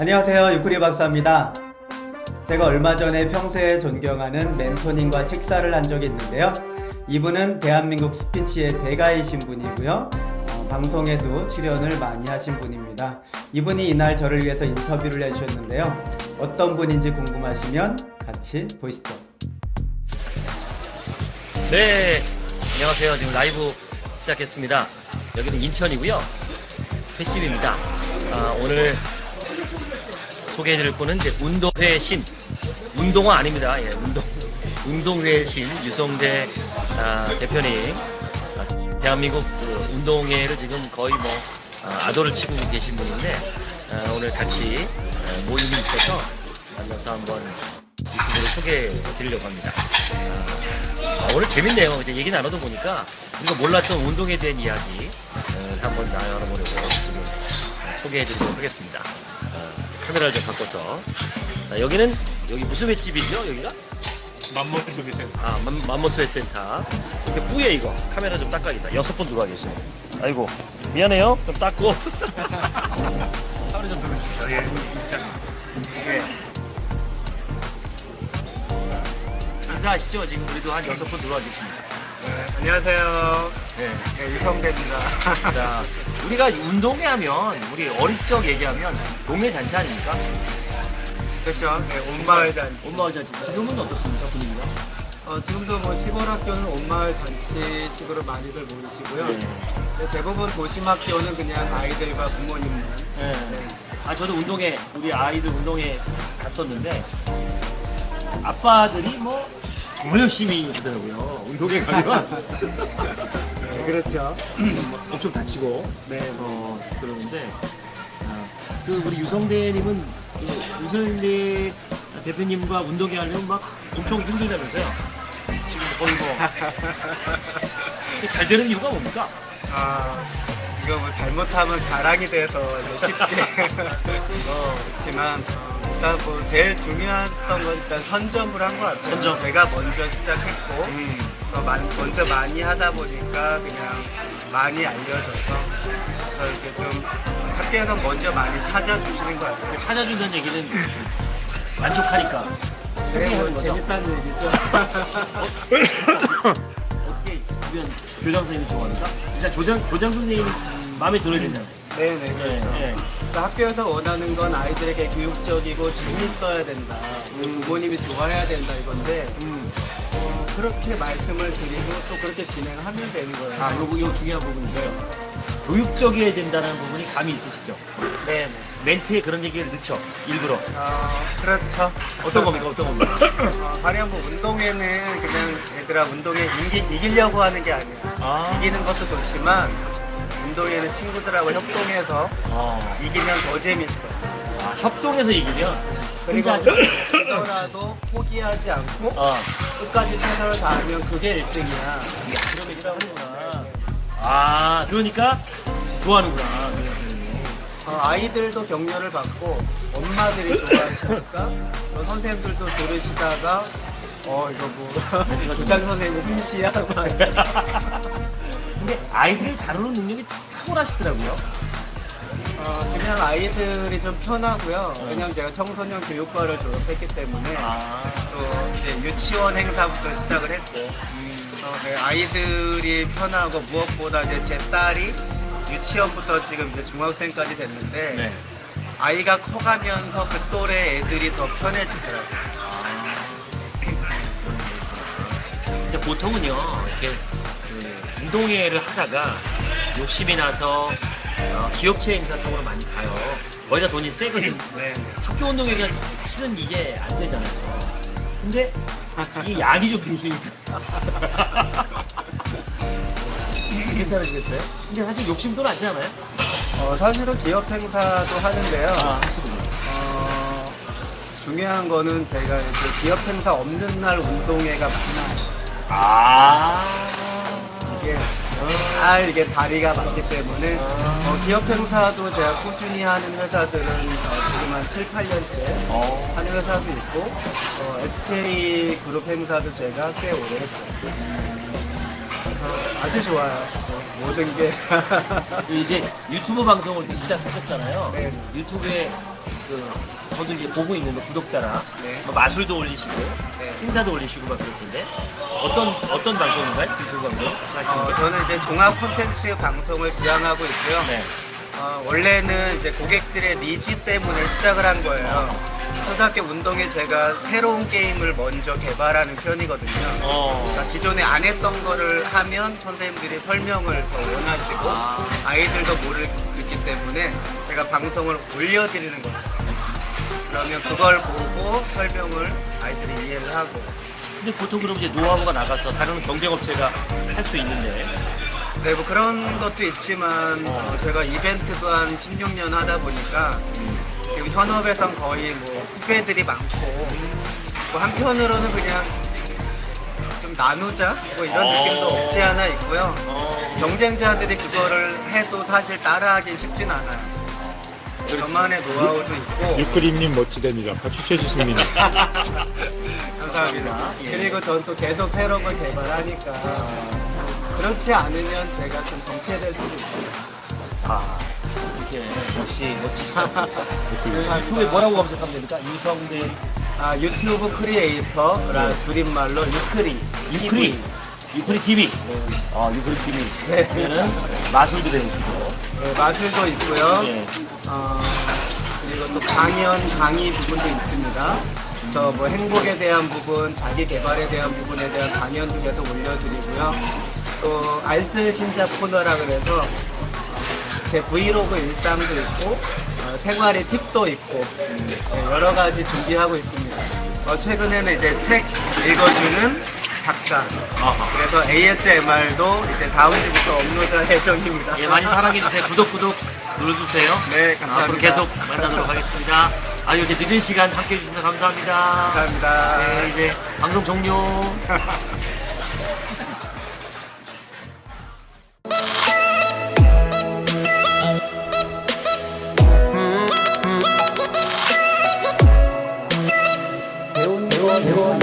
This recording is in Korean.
안녕하세요. 유쿠리 박사입니다. 제가 얼마 전에 평소에 존경하는 멘토님과 식사를 한 적이 있는데요. 이분은 대한민국 스피치의 대가이신 분이고요. 어, 방송에도 출연을 많이 하신 분입니다. 이분이 이날 저를 위해서 인터뷰를 해주셨는데요. 어떤 분인지 궁금하시면 같이 보시죠. 네, 안녕하세요. 지금 라이브 시작했습니다. 여기는 인천이고요. 횟집입니다. 아, 오늘 소개해드릴 분은 이제 운동회 신, 운동화 아닙니다. 예, 운동, 운동회 신 유성대 아, 대표님. 아, 대한민국 그 운동회를 지금 거의 뭐 아, 아도를 치고 계신 분인데 아, 오늘 같이 아, 모임이 있어서 만나서 한번 유튜브로 소개해 드리려고 합니다. 아, 오늘 재밌네요. 이제 얘기 나눠도 보니까 우리가 몰랐던 운동에 대한 이야기 어, 한번 나눠보려고 지금 소개해드리도록 하겠습니다. 어, 카메라를 좀 바꿔서 자, 여기는 여기 무슨 횟집이죠? 여기가? 맘먹기 소비 센터. 아 맘- 맘모스 횟센터. 이렇게 뿌예 이거 카메라 좀 닦아야겠다. 여섯 번 들어와 계시네. 아이고 미안해요. 좀 닦고. 하루 좀 들어주시죠. 예. 이게 인사하시죠. 지금 우리도 한 여섯 번 들어와 계십니다. 네, 안녕하세요. 네. 네, 유성대입니다. 자, 우리가 운동회 하면 우리 어릴 적 얘기하면 동네 잔치 아닙니까? 그렇죠. 네, 온마을 잔치. 엄마가 잔치 지금은 어떻습니까 분위기가? 어, 지금도 뭐 시골 학교는 온마을 잔치식으로 많이들 모이시고요. 네, 대부분 도심 학교는 그냥 아이들과 부모님만. 네. 아 저도 운동회 우리 아이들 운동회 갔었는데 아빠들이 뭐 정말 열심히 하더라고요. 운동회 가면 네, 그렇죠. 엄청 다치고 네. 어 그러는데 아, 그 우리 유성대님은 그 유성대 대표님과 운동회 하려면 막 엄청 힘들다면서요. 지금 거의 뭐 이게 잘 되는 이유가 뭡니까? 아, 이거 뭐 잘못하면 자랑이 돼서 이제 쉽게. 어, 그렇지만, 어, 일단 뭐 제일 중요했던 건 일단 선점을 한 것 같아요. 선점. 제가 먼저 시작했고, 음. 어, 많이- 먼저 많이 하다 보니까 그냥 많이 알려져서 그래서 이렇게 좀 학교에서 먼저 많이 찾아주시는 것 같아요. 찾아준다는 얘기는 만족하니까 네, 소개하는 뭐 거죠. 재밌다는 얘기죠. 어떻게 주변 교장 선생님이 좋아합니까? 일단 교장 교장 선생님이 마음에 들어야 되잖아요. 네네 그렇죠. 네. 그러니까 학교에서 원하는 건 아이들에게 교육적이고 재밌어야 된다. 부모님이 좋아해야 된다 이건데 음. 어, 그렇게 말씀을 드리고 또 그렇게 진행하면 되는 거예요. 아, 요거 요 중요한 부분인데요. 교육적이어야 된다는 부분이 감이 있으시죠? 네네. 멘트에 그런 얘기를 넣죠. 일부러. 어, 그렇죠. 어떤 겁니까? 어떤 겁니까? 어, 가령 뭐 운동회는 그냥 얘들아 운동에 이기, 이기려고 하는 게 아니에요. 아. 이기는 것도 좋지만 운동회는 친구들하고 협동해서 어. 이기면 더 재밌어. 아, 협동해서 이기면 그리고 혼자 하지 말고. 이더라도 포기하지 않고 어. 끝까지 최선을 다하면 그게 1등이야. 그러면 이기라고구나. 아, 그러니까 좋아하는구나. 어, 아이들도 격려를 받고 엄마들이 좋아하시니까 어, 선생님들도 들으시다가 어 이거 뭐 부장 선생님 훈시야 막 근데 아이들을 다루는 능력이 탁월하시더라고요. 어, 그냥 아이들이 좀 편하고요. 왜냐면 제가 청소년 교육과를 졸업했기 때문에 아. 또 이제 유치원 행사부터 시작을 했고 어, 네, 아이들이 편하고 무엇보다 이제 제 딸이 유치원부터 지금 이제 중학생까지 됐는데 네. 아이가 커가면서 그 또래 애들이 더 편해지더라고요. 근데 보통은요 이렇게 그 운동회를 하다가 욕심이 나서 어, 기업체 행사 쪽으로 많이 가요. 거기다 돈이 세거든. 네. 학교 운동회가 사실은 이게 안 되잖아요. 근데 이 양이 좀 되시니까 괜찮으시겠어요? 근데 사실 욕심도 나지 않아요? 어, 사실은 기업 행사도 하는데요. 아 하시군요. 어, 중요한 거는 제가 이제 기업 행사 없는 날 운동회가 많아요. 아 잘 이게 다리가 맞기 때문에 어, 기업 행사도 제가 꾸준히 하는 회사들은 어, 지금 한 7, 8년째 어. 하는 회사도 있고 어, SK 그룹 행사도 제가 꽤 오래 했어요. 어, 아주 좋아요. 어, 모든 게. 이제 유튜브 방송을 시작하셨잖아요. 네. 유튜브에 그 저도 이제 보고 있는데 구독자나 네. 뭐 마술도 올리시고 네. 행사도 올리시고 막 그럴 텐데 어떤 어떤 방송인가요? 유튜브 방송 하시는 어, 게? 저는 이제 종합 콘텐츠 방송을 지향하고 있고요. 네. 어, 원래는 이제 고객들의 니즈 때문에 시작을 한 거예요. 초등학교 운동에 제가 새로운 게임을 먼저 개발하는 편이거든요. 어. 그러니까 기존에 안 했던 거를 하면 선생님들이 설명을 더 원하시고 아. 아이들도 모르기 때문에 제가 방송을 올려드리는 거죠. 그러면 그걸 보고 설명을 아이들이 이해를 하고 근데 보통 그럼 이제 노하우가 나가서 다른 경쟁업체가 할 수 있는데 네, 뭐 그런 것도 있지만 어, 제가 이벤트도 한 16년 하다 보니까 지금 현업에선 거의 뭐 후배들이 많고 뭐 한편으로는 그냥 좀 나누자 뭐 이런 어. 느낌도 없지 않아 있고요. 어. 경쟁자들이 그거를 해도 사실 따라하기 쉽진 않아요. 저만의 노하우도 있고 유크림님 멋지답니다. 박수 쳐주십니다. 감사합니다. 예. 그리고 전 또 계속 새로운 걸 개발하니까 그렇지 않으면 제가 좀 정체될 수도 있어요. 아 이렇게 역시 멋지셨습니다. 유튜브에 뭐라고 검색하면 됩니까? 유성대 아, 유튜브 크리에이터라 줄임말로 유크리. 유크리 유크리 TV 어 유크리 TV 네. 그러면은 마술도 배우시고 네, 마술도 있고요. 예. 어, 그리고 또 강연, 강의 부분도 있습니다. 그래서 뭐 행복에 대한 부분, 자기 개발에 대한 부분에 대한 강연도 계속 올려드리고요. 또 알쓸 신작 코너라 그래서 제 브이로그 일상도 있고 어, 생활의 팁도 있고 네, 여러 가지 준비하고 있습니다. 어, 최근에는 이제 책 읽어주는 작가. 그래서 ASMR도 이제 다음 주부터 업로드 할 예정입니다. 예, 많이 사랑해주세요. 구독, 구독 눌러주세요. 네, 아, 감사합니다. 앞으로 계속 만나도록 하겠습니다. 아, 이렇게 늦은 시간 함께 해주셔서 감사합니다. 감사합니다. 네, 이제 방송 종료. 배운 배운 배운